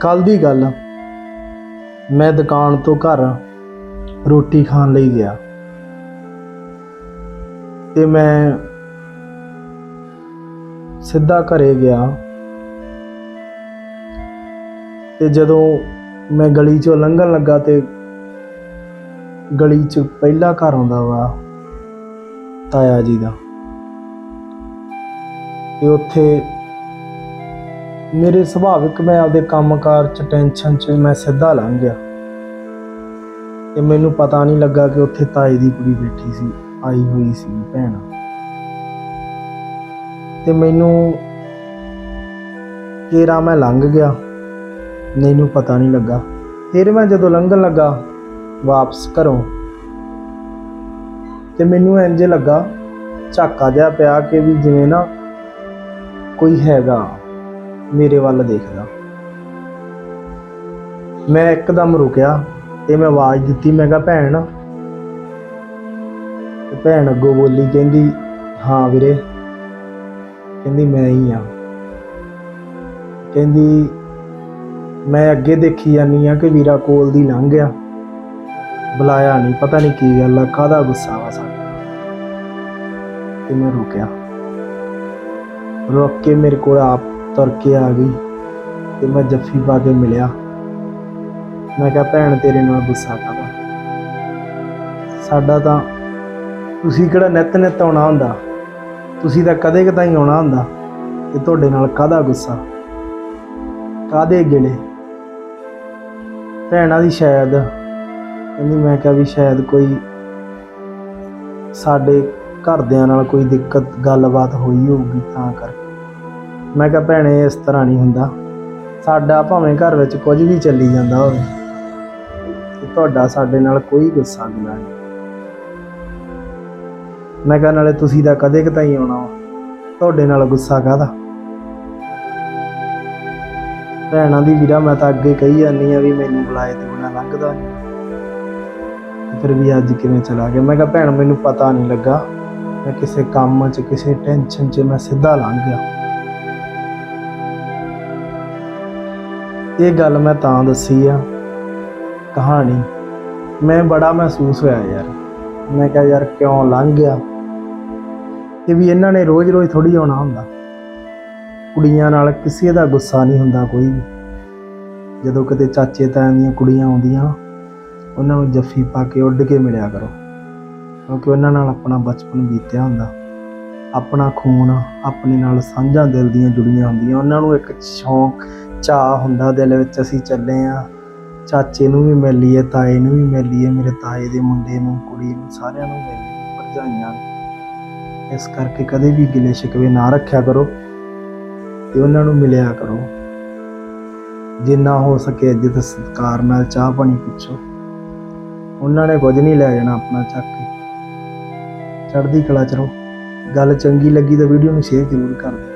ਕੱਲ ਦੀ ਗੱਲ ਮੈਂ ਦੁਕਾਨ ਤੋਂ ਘਰ ਰੋਟੀ ਖਾਣ ਲਈ ਗਿਆ। ਤੇ ਮੈਂ ਸਿੱਧਾ ਘਰੇ ਗਿਆ। ਤੇ ਜਦੋਂ ਮੈਂ ਗਲੀ ਚੋਂ ਲੰਘਣ ਲੱਗਾ ਤੇ ਗਲੀ 'ਚ ਪਹਿਲਾ ਘਰ ਆਉਂਦਾ ਵਾ ਤਾਇਆ ਜੀ ਦਾ। ਤੇ ਉੱਥੇ ਮੇਰੇ ਸੁਭਾਵਿਕ ਮੈਂ ਆਪਦੇ ਕੰਮਕਾਰ ਚ ਟੈਨਸ਼ਨ ਚ ਮੈਂ ਸਿੱਧਾ ਲੰਘ ਗਿਆ। ਤੇ ਮੈਨੂੰ ਪਤਾ ਨਹੀਂ ਲੱਗਾ ਕਿ ਉੱਥੇ ਤਾਏ ਦੀ ਕੁੜੀ ਬੈਠੀ ਸੀ, ਆਈ ਹੋਈ ਸੀ ਭੈਣ। ਤੇ ਮੈਨੂੰ ਕੇਰਾ ਮੈਂ ਲੰਘ ਗਿਆ। ਮੈਨੂੰ ਪਤਾ ਨਹੀਂ ਲੱਗਾ। ਫਿਰ ਮੈਂ ਜਦੋਂ ਲੰਘਣ ਲੱਗਾ ਵਾਪਸ ਘਰੋਂ, ਤੇ ਮੈਨੂੰ ਇੰਜ ਲੱਗਾ, ਝਾਕਾ ਜਿਹਾ ਪਿਆ ਕਿ ਵੀ ਜਿਵੇਂ ਨਾ ਕੋਈ ਹੈਗਾ। ਮੇਰੇ ਵੱਲ ਦੇਖਦਾ। ਮੈਂ ਇੱਕਦਮ ਰੁਕਿਆ ਤੇ ਮੈਂ ਆਵਾਜ਼ ਦਿੱਤੀ, ਮੈਂ ਕਿਹਾ, ਭੈਣ। ਤੇ ਭੈਣ ਅੱਗੋਂ ਬੋਲੀ, ਕਹਿੰਦੀ, ਹਾਂ ਵੀਰੇ। ਕਹਿੰਦੀ, ਮੈਂ ਹੀ ਆ। ਕਹਿੰਦੀ, ਮੈਂ ਅੱਗੇ ਦੇਖੀ ਜਾਨੀ ਆ ਕਿ ਵੀਰਾ ਕੋਲ ਦੀ ਲੰਘ ਗਿਆ। ਬੁਲਾਇਆ ਨਹੀਂ ਪਤਾ ਨਹੀਂ ਕੀ ਗੱਲ ਆ, ਕਾਹਦਾ ਗੁੱਸਾ ਵਾ ਸਾਡੇ? ਤੇ ਮੈਂ ਰੁਕਿਆ। ਰੁਕ ਕੇ ਮੇਰੇ ਕੋਲ ਆਪ ਤੁਰ ਕੇ ਆ ਗਈ ਤੇ ਮੈਂ ਜੱਫੀ ਪਾ ਕੇ ਮਿਲਿਆ। ਮੈਂ ਕਿਹਾ, ਭੈਣ, ਤੇਰੇ ਨਾਲ ਗੁੱਸਾ ਕਾਹਦਾ? ਸਾਡਾ ਤਾਂ ਤੁਸੀਂ ਕਿਹੜਾ ਨਿੱਤ ਨਿੱਤ ਆਉਣਾ ਹੁੰਦਾ? ਤੁਸੀਂ ਤਾਂ ਕਦੇ ਕਦਾਈ ਹੀ ਆਉਣਾ ਹੁੰਦਾ ਤੇ ਤੁਹਾਡੇ ਨਾਲ ਕਾਹਦਾ ਗੁੱਸਾ? ਕਾਹਦੇ ਗਿਲੇ ਭੈਣਾਂ ਦੀ ਸ਼ਾਇਦ, ਕਹਿੰਦੀ, ਮੈਂ ਕਿਹਾ ਵੀ ਸ਼ਾਇਦ ਕੋਈ ਸਾਡੇ ਘਰਦਿਆਂ ਨਾਲ ਕੋਈ ਦਿੱਕਤ, ਗੱਲਬਾਤ ਹੋਈ ਹੋਊਗੀ ਤਾਂ ਕਰਕੇ। ਮੈਂ ਕਿਹਾ, ਭੈਣੇ, ਇਸ ਤਰ੍ਹਾਂ ਨਹੀਂ ਹੁੰਦਾ। ਸਾਡਾ ਭਾਵੇਂ ਘਰ ਵਿੱਚ ਕੁਝ ਵੀ ਚੱਲੀ ਜਾਂਦਾ ਹੋਵੇ, ਤੇ ਤੁਹਾਡਾ ਸਾਡੇ ਨਾਲ ਕੋਈ ਗੁੱਸਾ ਗਿਲਾ ਨਹੀਂ ਮੈਂ ਕਿਹਾ, ਨਾਲੇ ਤੁਸੀਂ ਤਾਂ ਕਦੇ ਕਦਾਈ ਆਉਣਾ ਵਾ। ਤੁਹਾਡੇ ਨਾਲ ਗੁੱਸਾ ਕਾਹਦਾ? ਭੈਣਾਂ ਦੀ ਵੀਰਾ, ਮੈਂ ਤਾਂ ਅੱਗੇ ਕਹੀ ਜਾਂਦੀ ਆ ਵੀ ਮੈਨੂੰ ਬੁਲਾਏ ਤੇ ਬਿਨਾਂ ਲੰਘਦਾ ਫਿਰ ਵੀ ਅੱਜ ਕਿਵੇਂ ਚਲਾ ਗਿਆ? ਮੈਂ ਕਿਹਾ, ਭੈਣ, ਮੈਨੂੰ ਪਤਾ ਨਹੀਂ ਲੱਗਾ। ਮੈਂ ਕਿਸੇ ਕੰਮ 'ਚ, ਕਿਸੇ ਟੈਨਸ਼ਨ 'ਚ ਮੈਂ ਸਿੱਧਾ ਲੰਘ ਗਿਆ। ਇਹ ਗੱਲ ਮੈਂ ਤਾਂ ਦੱਸੀ ਆ, ਕਹਾਣੀ। ਮੈਂ ਬੜਾ ਮਹਿਸੂਸ ਹੋਇਆ ਯਾਰ। ਮੈਂ ਕਿਹਾ ਯਾਰ ਕਿਉਂ ਲੰਘ ਗਿਆ? ਇਹ ਵੀ ਇਹਨਾਂ ਨੇ ਰੋਜ਼-ਰੋਜ਼ ਥੋੜੀ ਆਉਣਾ ਹੁੰਦਾ। ਕੁੜੀਆਂ ਨਾਲ ਕਿਸੇ ਦਾ ਗੁੱਸਾ ਨਹੀਂ ਹੁੰਦਾ ਕੋਈ ਵੀ। ਜਦੋਂ ਕਿਤੇ ਚਾਚੇ ਤਾਇਆਂ ਦੀਆਂ ਕੁੜੀਆਂ ਆਉਂਦੀਆਂ, ਉਹਨਾਂ ਨੂੰ ਜੱਫੀ ਪਾ ਕੇ ਉੱਡ ਕੇ ਮਿਲਿਆ ਕਰੋ। ਕਿਉਂਕਿ ਉਹਨਾਂ ਨਾਲ ਆਪਣਾ ਬਚਪਨ ਬੀਤਿਆ ਹੁੰਦਾ। ਆਪਣਾ ਖੂਨ, ਆਪਣੇ ਨਾਲ ਸਾਂਝਾ ਦਿਲ ਦੀਆਂ ਜੁੜੀਆਂ ਹੁੰਦੀਆਂ। ਉਹਨਾਂ ਨੂੰ ਇੱਕ ਸ਼ੌਂਕ ਚਾਹ ਹੁੰਦਾ ਦਿਲ ਵਿੱਚ ਅਸੀਂ ਚੱਲੇ ਆ। ਚਾਚੇ ਨੂੰ ਵੀ ਮਿਲ ਲਈਏ ਤਾਏ ਨੂੰ ਵੀ ਮਿਲ ਲਈਏ ਮੇਰੇ ਤਾਏ ਦੇ ਮੁੰਡੇ ਨੂੰ, ਕੁੜੀ ਨੂੰ, ਸਾਰਿਆਂ ਨੂੰ ਮਿਲ ਲਈਏ ਭਰਜਾਈਆਂ ਨੂੰ। ਇਸ ਕਰਕੇ ਕਦੇ ਵੀ ਗਿਲੇ ਸ਼ਿਕਵੇ ਨਾ ਰੱਖਿਆ ਕਰੋ ਤੇ ਉਹਨਾਂ ਨੂੰ ਮਿਲਿਆ ਕਰੋ। ਜਿੰਨਾ ਹੋ ਸਕੇ ਇੱਜ਼ਤ ਸਤਿਕਾਰ ਨਾਲ ਚਾਹ ਪਾਣੀ ਪੁੱਛੋ। ਉਹਨਾਂ ਨੇ ਕੁਝ ਨਹੀਂ ਲੈ ਜਾਣਾ ਆਪਣਾ ਚੱਕ ਕੇ। ਚੜ੍ਹਦੀ ਕਲਾ ਚ ਰਹੋ। ਗੱਲ ਚੰਗੀ ਲੱਗੀ ਤਾਂ ਵੀਡੀਓ ਨੂੰ ਸ਼ੇਅਰ ਜ਼ਰੂਰ ਕਰ ਦਿਓ।